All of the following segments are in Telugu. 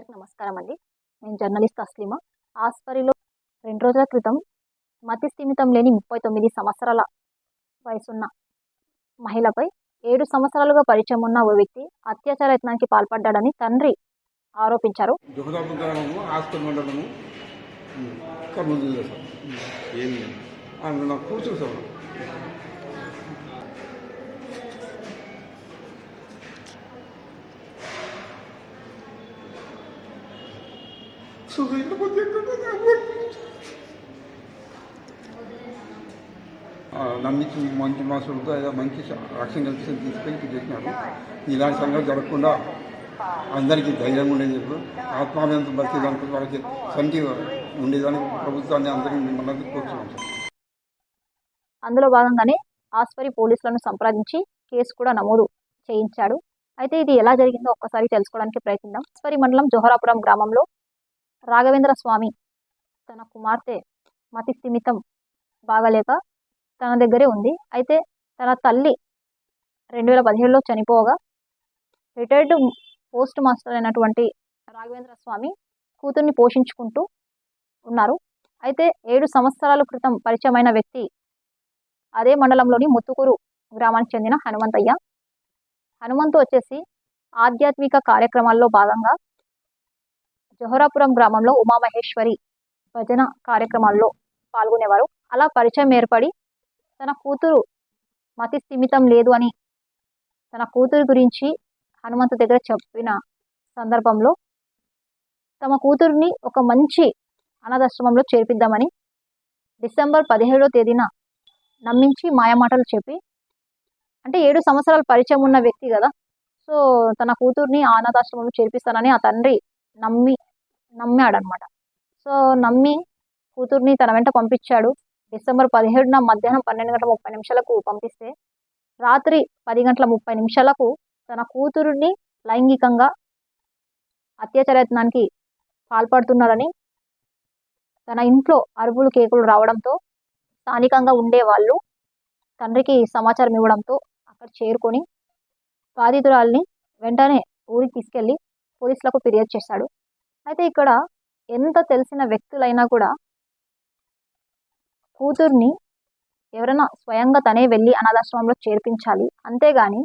అందరికీ నమస్కారం అండి. నేను జర్నలిస్ట్ అస్లిమా. ఆస్పరిలో రెండు రోజుల క్రితం మతి స్థిమితం లేని ముప్పై తొమ్మిది సంవత్సరాల వయసున్న మహిళపై ఏడు సంవత్సరాలుగా పరిచయం ఉన్న ఓ వ్యక్తి అత్యాచార యత్నానికి పాల్పడ్డాడని తండ్రి ఆరోపించారు. కొద్దిగా నమ్మించి మంచి మాసులతో ఏదో మంచి యాక్షన్ కలిసి తీసుకెళ్ళి చేసినారు. ఇలాంటి సంగతి జరగకుండా అందరికీ ధైర్యం ఉండేది చెప్పు ఆత్మానంద బతికేదానికి వాళ్ళకి సంధి ఉండేదానికి ప్రభుత్వాన్ని అందరికీ మిమ్మల్ని కోరుతున్నాం అందులో భాగంగానే ఆస్పరి పోలీసులను సంప్రదించి కేసు కూడా నమోదు చేయించాడు. అయితే ఇది ఎలా జరిగిందో ఒక్కసారి తెలుసుకోవడానికి ప్రయత్నిద్దాం. ఆస్పరి మండలం జోహరాపురం గ్రామంలో రాఘవేంద్ర స్వామి తన కుమార్తె మతి స్థిమితం బాగలేక తన దగ్గరే ఉంది. అయితే తన తల్లి రెండు వేల పదిహేడులో చనిపోగా రిటైర్డ్ పోస్ట్ మాస్టర్ అయినటువంటి రాఘవేంద్ర స్వామి కూతుర్ని పోషించుకుంటూ ఉన్నారు. అయితే ఏడు సంవత్సరాల క్రితం పరిచయమైన వ్యక్తి అదే మండలంలోని ముత్తుకూరు గ్రామానికి చెందిన హనుమంతయ్య. హనుమంతు వచ్చేసి ఆధ్యాత్మిక కార్యక్రమాల్లో భాగంగా జోహరాపురం గ్రామంలో ఉమామహేశ్వరి భజన కార్యక్రమాల్లో పాల్గొనేవారు. అలా పరిచయం ఏర్పడి తన కూతురు మతి స్థిమితం లేదు అని తన కూతురు గురించి హనుమంతు దగ్గర చెప్పిన సందర్భంలో తమ కూతురిని ఒక మంచి అనాథాశ్రమంలో చేర్పిద్దామని డిసెంబర్ పదిహేడో తేదీన నమ్మించి మాయమాటలు చెప్పి అంటే ఏడు సంవత్సరాలు పరిచయం ఉన్న వ్యక్తి కదా సో తన కూతుర్ని ఆ అనాథాశ్రమంలో చేర్పిస్తానని ఆ తండ్రి నమ్మి నమ్మాడనమాట. సో నమ్మి కూతుర్ని తన వెంట పంపించాడు. డిసెంబర్ పదిహేడున మధ్యాహ్నం పన్నెండు గంటల ముప్పై నిమిషాలకు పంపిస్తే రాత్రి పది గంటల ముప్పై నిమిషాలకు తన కూతురుని లైంగికంగా అత్యాచారయత్నానికి పాల్పడుతున్నారని తన ఇంట్లో అరుపులు కేకులు రావడంతో స్థానికంగా ఉండే వాళ్ళు తండ్రికి సమాచారం ఇవ్వడంతో అక్కడ చేరుకొని బాధితురాల్ని వెంటనే ఊరికి తీసుకెళ్ళి పోలీసులకు ఫిర్యాదు చేశాడు. అయితే ఇక్కడ ఎంత తెలిసిన వ్యక్తులైనా కూడా కూతుర్ని ఎవరైనా స్వయంగా తనే వెళ్ళి అనాథాశ్రమంలో చేర్పించాలి. అంతేగాని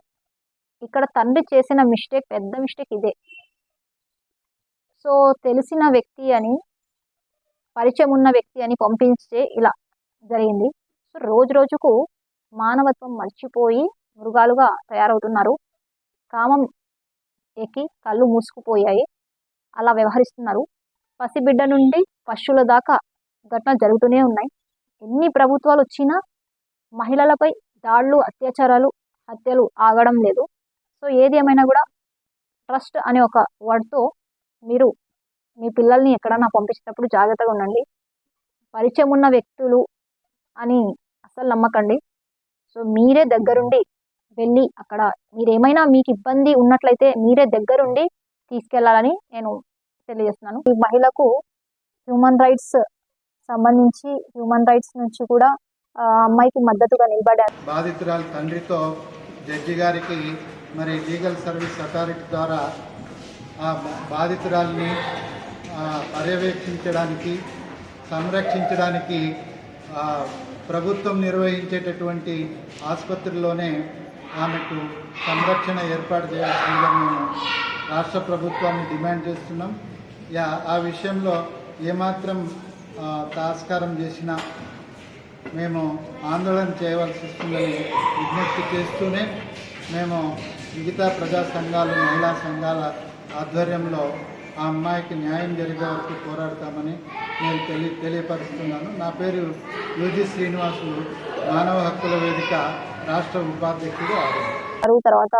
ఇక్కడ తండ్రి చేసిన మిస్టేక్ పెద్ద మిస్టేక్ ఇదే. సో తెలిసిన వ్యక్తి అని పరిచయం ఉన్న వ్యక్తి అని పంపించే ఇలా జరిగింది. సో రోజు రోజుకు మానవత్వం మర్చిపోయి మృగాలుగా తయారవుతున్నారు. కామం ఎక్కి కళ్ళు మూసుకుపోయాయి. అలా వ్యవహరిస్తున్నారు. పసిబిడ్డ నుండి పశువుల దాకా ఘటన జరుగుతూనే ఉన్నాయి. ఎన్ని ప్రభుత్వాలు వచ్చినా మహిళలపై దాడులు అత్యాచారాలు హత్యలు ఆగడం లేదు. సో ఏది ఏమైనా కూడా ట్రస్ట్ అనే ఒక వర్డ్తో మీరు మీ పిల్లల్ని ఎక్కడన్నా పంపించేటప్పుడు జాగ్రత్తగా ఉండండి. పరిచయం ఉన్న వ్యక్తులు అని అసలు నమ్మకండి. సో మీరే దగ్గరుండి వెళ్ళి అక్కడ మీరేమైనా మీకు ఇబ్బంది ఉన్నట్లయితే మీరే దగ్గరుండి తీసుకెళ్ళాలని నేను తెలియజేస్తున్నాను. ఈ మహిళకు హ్యూమన్ రైట్స్ సంబంధించి హ్యూమన్ రైట్స్ నుంచి కూడా అమ్మాయికి మద్దతుగా నిలబడారు. బాధితురాలి తండ్రితో జడ్జి గారికి మరి లీగల్ సర్వీస్ అథారిటీ ద్వారా ఆ బాధితురాల్ని పర్యవేక్షించడానికి సంరక్షించడానికి ప్రభుత్వం నిర్వహించేటటువంటి ఆసుపత్రిలోనే ఆమెకు సంరక్షణ ఏర్పాటు చేయాల్సిందిగా మేము రాష్ట్ర ప్రభుత్వాన్ని డిమాండ్ చేస్తున్నాం. ఆ విషయంలో ఏమాత్రం తాస్కారం చేసినా మేము ఆందోళన చేయవలసి వస్తుందని విజ్ఞప్తి చేస్తూనే మేము మిగతా ప్రజా సంఘాలు మహిళా సంఘాల ఆధ్వర్యంలో ఆ అమ్మాయికి న్యాయం జరిగే వరకు పోరాడతామని నేను తెలియ తెలియపరుస్తున్నాను. నా పేరు యూజి శ్రీనివాసులు. మానవ హక్కుల వేదిక రాష్ట్ర ఉపాధ్యక్షుడు తర్వాత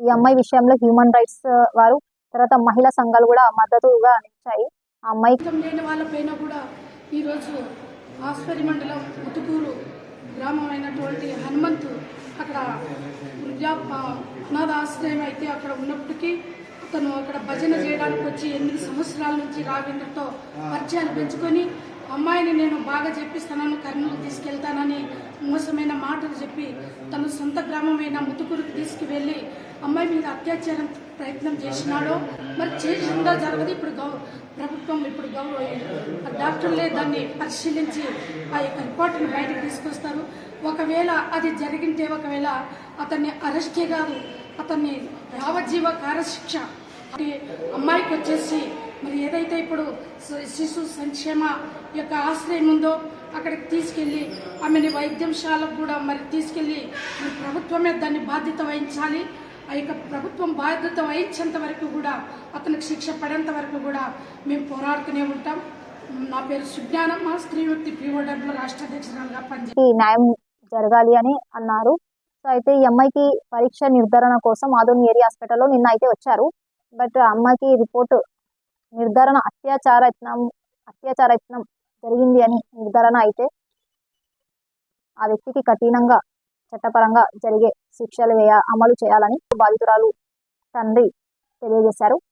ఈ అమ్మాయి విషయంలో హ్యూమన్ రైట్స్ వారు తర్వాత మహిళా సంఘాలు కూడా మద్దతుగా నిలిచాయి. ఆ అమ్మాయికి లేని లేని వాళ్ళపైన కూడా ఈరోజు ఆస్పరి మండలం ఉతుకూరు గ్రామం అయినటువంటి హనుమంతు అక్కడ వృద్ధా అనాథ ఆశ్రయం అయితే అక్కడ ఉన్నప్పటికీ అతను అక్కడ భజన చేయడానికి వచ్చి ఎనిమిది సంవత్సరాల నుంచి రాఘవేంద్రతో పరిచయాలు పెంచుకొని అమ్మాయిని నేను బాగా చెప్పిస్తానని కర్నూలు తీసుకెళ్తానని మోసమైన మాటలు చెప్పి తన సొంత గ్రామమైన ముతుకూరుకు తీసుకువెళ్ళి అమ్మాయి మీద అత్యాచారం ప్రయత్నం చేసినాడో మరి చేసిందో జరగదు. ఇప్పుడు గౌ ప్రభుత్వం ఇప్పుడు గౌరవ డాక్టర్లే దాన్ని పరిశీలించి ఆ యొక్క రిపోర్ట్ని బయటకు తీసుకొస్తారు. ఒకవేళ అది జరిగింటే ఒకవేళ అతన్ని అరెస్టే కాదు అతన్ని యావజ్జీవ కారశిక్ష అంటే అమ్మాయికి వచ్చేసి మరి ఏదైతే ఇప్పుడు శిశు సంక్షేమ యొక్క ఆశ్రయం ఉందో అక్కడికి తీసుకెళ్ళి ఆమెని వైద్యంశాలకు కూడా మరి తీసుకెళ్ళి మరి ప్రభుత్వమే దాన్ని బాధ్యత వహించాలి. ఆ యొక్క ప్రభుత్వం బాధ్యత వహించేంత వరకు కూడా అతనికి శిక్ష పడేంత వరకు కూడా మేము పోరాడుతూనే ఉంటాం. నా పేరు సుజ్ఞానమ్మ స్త్రీ వ్యక్తి పీఓడబ్ల్యూ రాష్ట్ర అధ్యక్షురాలుగా పనిచేసి న్యాయం జరగాలి అని అన్నారు. సో అయితే ఈ అమ్మాయికి పరీక్ష నిర్ధారణ కోసం ఆదోని ఏరియా హాస్పిటల్లో నిన్న అయితే వచ్చారు. బట్ అమ్మాయికి రిపోర్ట్ నిర్ధారణ అత్యాచార యత్నం అత్యాచార యత్నం జరిగింది అని నిర్ధారణ అయితే ఆ వ్యక్తికి కఠినంగా చట్టపరంగా జరిగే శిక్షలు వేయ అమలు చేయాలని బాధితురాలు తండ్రి తెలియజేశారు.